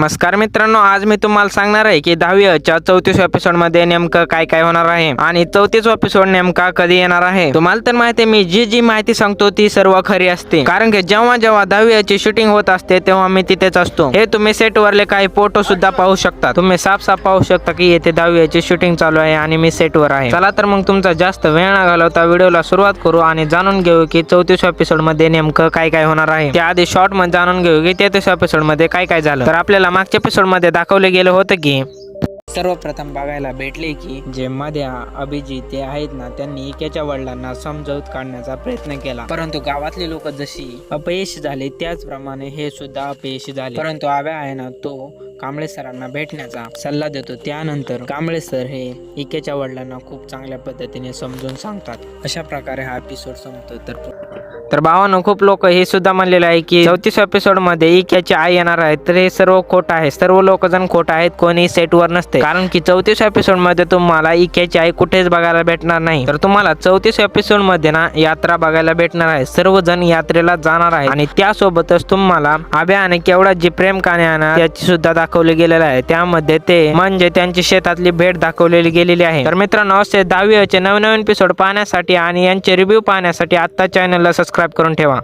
नमस्कार मित्रांनो आज मी तुम्हाला सांगणार आहे की दहावीच्या चौतीस एपिसोडमध्ये नेमकं काय काय होणार आहे आणि चौतीस एपिसोड नेमका कधी येणार आहे? तुम्हाला तर माहिती मी जी जी माहिती सांगतो ती सर्व खरी असते. कारण की जेव्हा जेव्हा दहावीची शूटिंग होत असते तेव्हा मी तिथेच असतो. हे तुम्ही सेट वरले काही फोटो सुद्धा पाहू शकता. तुम्ही साफ साफ पाहू शकता की येथे दहावीची शूटिंग चालू आहे आणि मी सेट वर आहे. चला तर मग तुमचा जास्त वेळ न घालवता व्हिडिओला सुरुवात करू आणि जाणून घेऊ की चौतीस एपिसोडमध्ये नेमकं काय काय होणार आहे. त्याआधी शॉर्टमध्ये जाणून घेऊ की तेहतीस एपिसोडमध्ये काय काय झालं. तर आपल्याला मागच्या एपिसोडमध्ये दाखवले गेलं होतं की सर्वप्रथम बघायला भेटले की जे मध्या अभिजित ते आहेत ना त्यांनी एकेच्या वडिलांना समजवत काढण्याचा प्रयत्न केला. परंतु गावातले लोक जशी अपयशी झाले त्याचप्रमाणे हे सुद्धा अपयशी झाले. परंतु आव्या आहे ना तो कांबळे सरांना भेटण्याचा सल्ला देतो. त्यानंतर कांबळे सर हे इकेच्या वडिलांना खूप चांगल्या पद्धतीने समजून सांगतात. अशा प्रकारे हा एपिसोड संपतो तर तर भावानं खूप लोक हे सुद्धा म्हणलेले आहे की चौतीस एपिसोडमध्ये इक्याची आई येणार आहे. तर हे सर्व खोट आहे. सर्व लोक जण खोट आहेत. कोणी सेटवर नसते. कारण की चौतीस एपिसोडमध्ये तुम्हाला इक्याची आई कुठेच बघायला भेटणार नाही. तर तुम्हाला चौतीस एपिसोडमध्ये ना यात्रा बघायला भेटणार आहे. सर्वजण यात्रेला जाणार आहे आणि त्यासोबतच तुम्हाला आभ्या आणि केवढा जी प्रेम काने आहे त्याची सुद्धा दाखवले गेलेलं आहे. त्यामध्ये ते म्हणजे त्यांची शेतातली भेट दाखवलेली गेलेली आहे. तर मित्रांनो असे दहावीचे नवनवीन एपिसोड पाहण्यासाठी आणि यांचे रिव्ह्यू पाहण्यासाठी आता चॅनलला सबस्क्राईब करून ठेवा.